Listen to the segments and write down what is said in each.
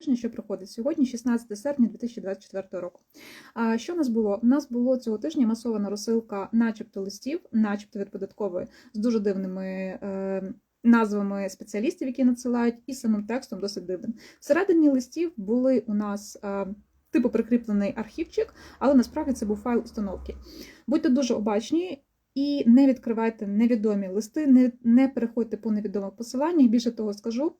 тижня, що проходить сьогодні, 16 серпня 2024 року. А що у нас було? У нас було цього тижня масована розсилка, начебто листів, начебто від податкової, з дуже дивними. Е, Назвами спеціалістів, які надсилають, і самим текстом досить дивним. Всередині листів були у нас е, типу прикріплений архівчик, але насправді це був файл установки. Будьте дуже обачні і не відкривайте невідомі листи, не, не переходьте по невідомих посиланнях. Більше того скажу.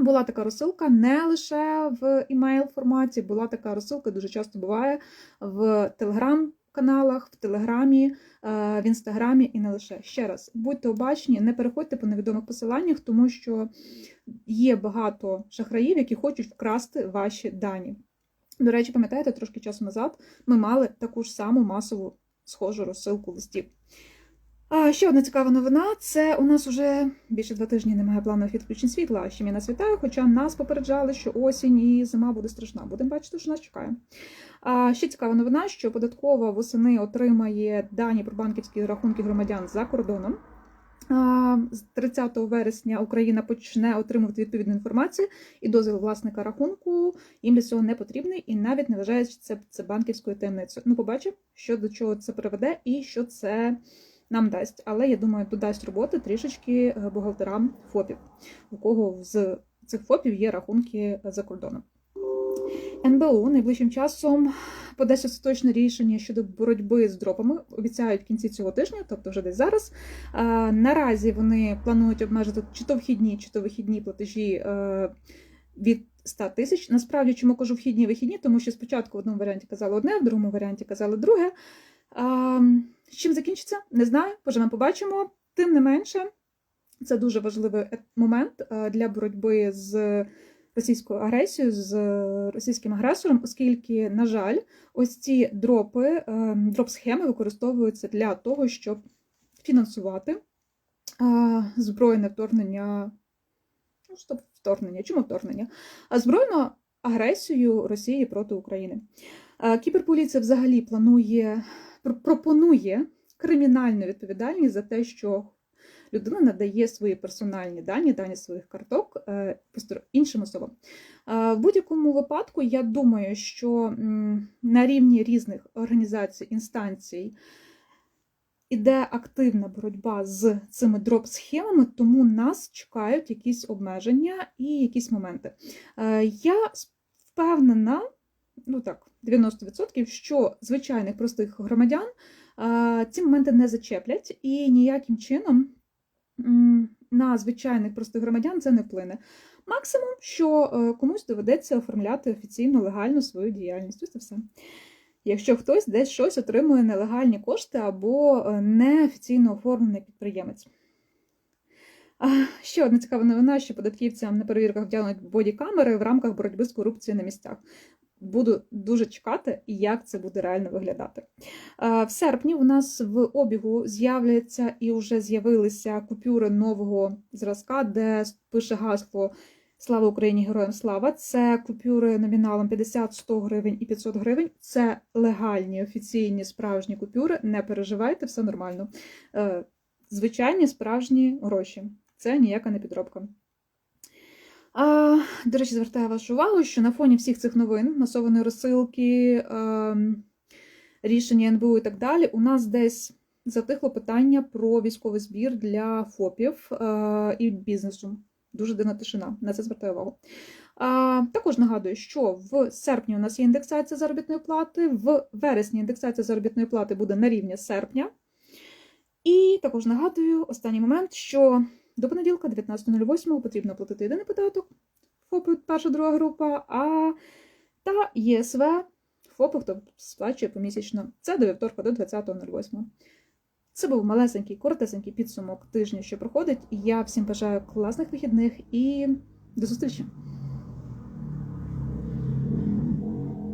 Була така розсилка не лише в імейл форматі, була така розсилка, дуже часто буває в телеграм-каналах, в Телеграмі, е, в інстаграмі і не лише. Ще раз, будьте обачні, не переходьте по невідомих посиланнях, тому що є багато шахраїв, які хочуть вкрасти ваші дані. До речі, пам'ятаєте, трошки часу назад ми мали таку ж саму масову схожу розсилку листів. А ще одна цікава новина: це у нас уже більше два тижні немає планових відключень світла. Ще мені нас вітаю, хоча нас попереджали, що осінь і зима буде страшна. Будемо бачити, що нас чекає. А ще цікава новина, що податкова восени отримає дані про банківські рахунки громадян за кордоном. З 30 вересня Україна почне отримувати відповідну інформацію і дозвіл власника рахунку їм для цього не потрібний і навіть не вважає, що це, це банківською таємницею. Ну, побачимо, що до чого це приведе і що це нам дасть. Але я думаю, додасть роботи трішечки е, бухгалтерам ФОПів, у кого з цих ФОПів є рахунки за кордоном. НБУ найближчим часом подасть остаточне рішення щодо боротьби з дропами. Обіцяють в кінці цього тижня, тобто вже десь зараз. Наразі вони планують обмежити чи то вхідні, чи то вихідні платежі е, від 100 тисяч. Насправді, чому кажу вхідні вихідні, тому що спочатку в одному варіанті казали одне, в другому варіанті казали друге. Чим закінчиться? Не знаю, поживемо, побачимо. Тим не менше, це дуже важливий момент е, для боротьби з російською агресією, з російським агресором, оскільки, на жаль, ось ці дропи, е, дроп-схеми використовуються для того, щоб фінансувати е, збройне вторгнення. Ну, що вторгнення? Чому вторгнення? Збройну агресію Росії проти України. Кіберполіція взагалі планує пропонує кримінальну відповідальність за те, що людина надає свої персональні дані, дані своїх карток іншим особам. В будь-якому випадку, я думаю, що на рівні різних організацій, інстанцій іде активна боротьба з цими дроп-схемами, тому нас чекають якісь обмеження і якісь моменти. Я впевнена, ну так, 90%, що звичайних простих громадян ці моменти не зачеплять і ніяким чином на звичайних простих громадян це не вплине. Максимум, що е, комусь доведеться оформляти офіційно легально свою діяльність. Ось це все. Якщо хтось десь щось отримує нелегальні кошти або е, неофіційно оформлений підприємець. Ще одна цікава новина, що податківцям на перевірках вдягнуть бодікамери в рамках боротьби з корупцією на місцях. Буду дуже чекати, як це буде реально виглядати. В серпні у нас в обігу з'являться і вже з'явилися купюри нового зразка, де пише гасло Слава Україні! Героям слава! Це купюри номіналом 50, 100 гривень і 500 гривень. Це легальні, офіційні справжні купюри. Не переживайте, все нормально. Е, звичайні справжні гроші. Це ніяка не підробка. А, До речі, звертаю вашу увагу, що на фоні всіх цих новин, масованої розсилки, а, рішення НБУ і так далі, у нас десь затихло питання про військовий збір для ФОПів а, і бізнесу. Дуже дивна тишина, на це звертаю увагу. А, Також нагадую, що в серпні у нас є індексація заробітної плати, в вересні індексація заробітної плати буде на рівні серпня. І також нагадую останній момент, що до понеділка, 19.08, потрібно платити єдиний податок ФОПи перша друга група, а та ЄСВ ФОПи, хто сплачує помісячно. Це до вівторка, до 20.08. Це був малесенький, коротесенький підсумок тижня, що проходить. Я всім бажаю класних вихідних і до зустрічі!